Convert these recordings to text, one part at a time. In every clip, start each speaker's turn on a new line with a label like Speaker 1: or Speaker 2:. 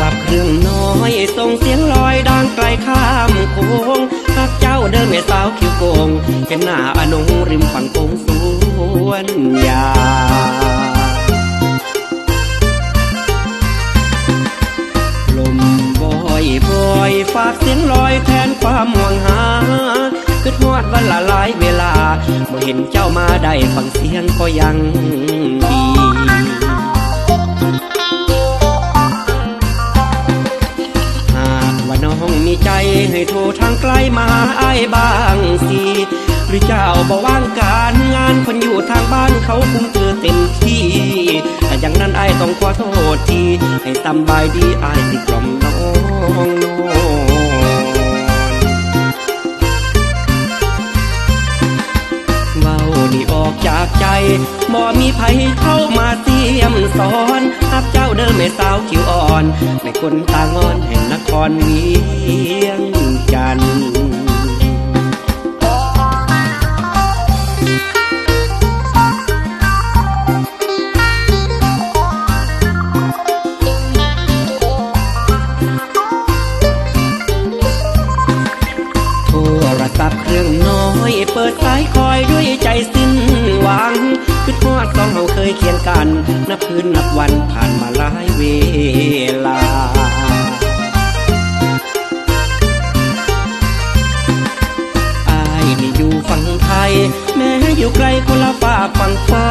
Speaker 1: สับเครื่องน้อยส่งเสียงลอยดังไกลข้ามโค้งหักเจ้าเดินเม่สาวคิวโกงเห็นหน้าอนุริมฝั่งโคงสวนยาลมโอยบอยฝากเสียงลอยแทนความห่วงหาคือทอดวันละหลายเวลาเมื่อเห็นเจ้ามาได้ฟังเสียงก็ยังดี ให้โทรทางไกลมาหาอ้บางสิหรือเจ้าบ่ว่างการงานคนอยู่ทางบ้านเขาคุมเธอเต็มที่แต่อย่างนั้นไอ้ต้องขอโทษทีให้สำบายดีไอ้ายสิกล่อมน้องนอนเว้านี่ออกจากใจบ่มีไผเข้ามาเสียมสอนหักเจ้าเดิมแม่สาวคิวอ่อนแม่คนตางอนแห่งนครเวียง จันทน์โทรศัพท์เครื่องน้อยเปิดสายคอยด้วยใจสิ้นหวังคือทอดสองเราเคยเคียงกันนับคืนนับวันผ่านมาหลายเวลา ม้อยู่ไกลคนละฝากฝั่งฟ้า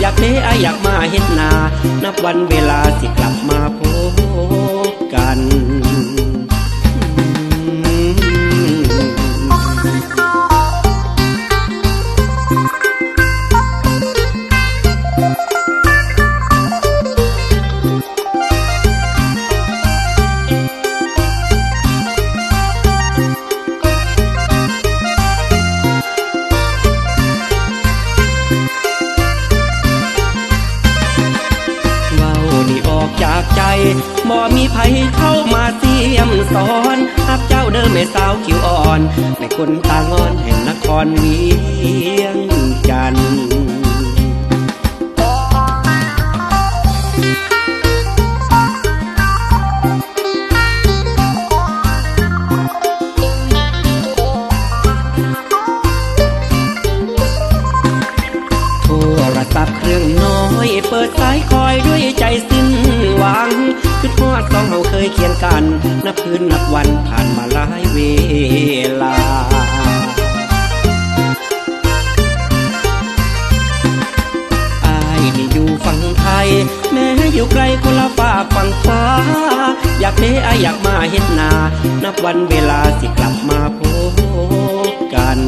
Speaker 1: อยากเด้อายอยากมาเห็นนา นับวันเวลาสิกลับมาพบกัน ใจบ่มีไผเข้ามาเสียมสอนอับเจ้าเดิมแม่สาวคิวอ่อนแม่คนตางอนแห่งนครเวียงจันทร์ อยู่ไกลคนละฝากฝั่งฟ้า อยากเทอายอยากมาเห็นนา นับวันเวลาสิกลับมาพบกัน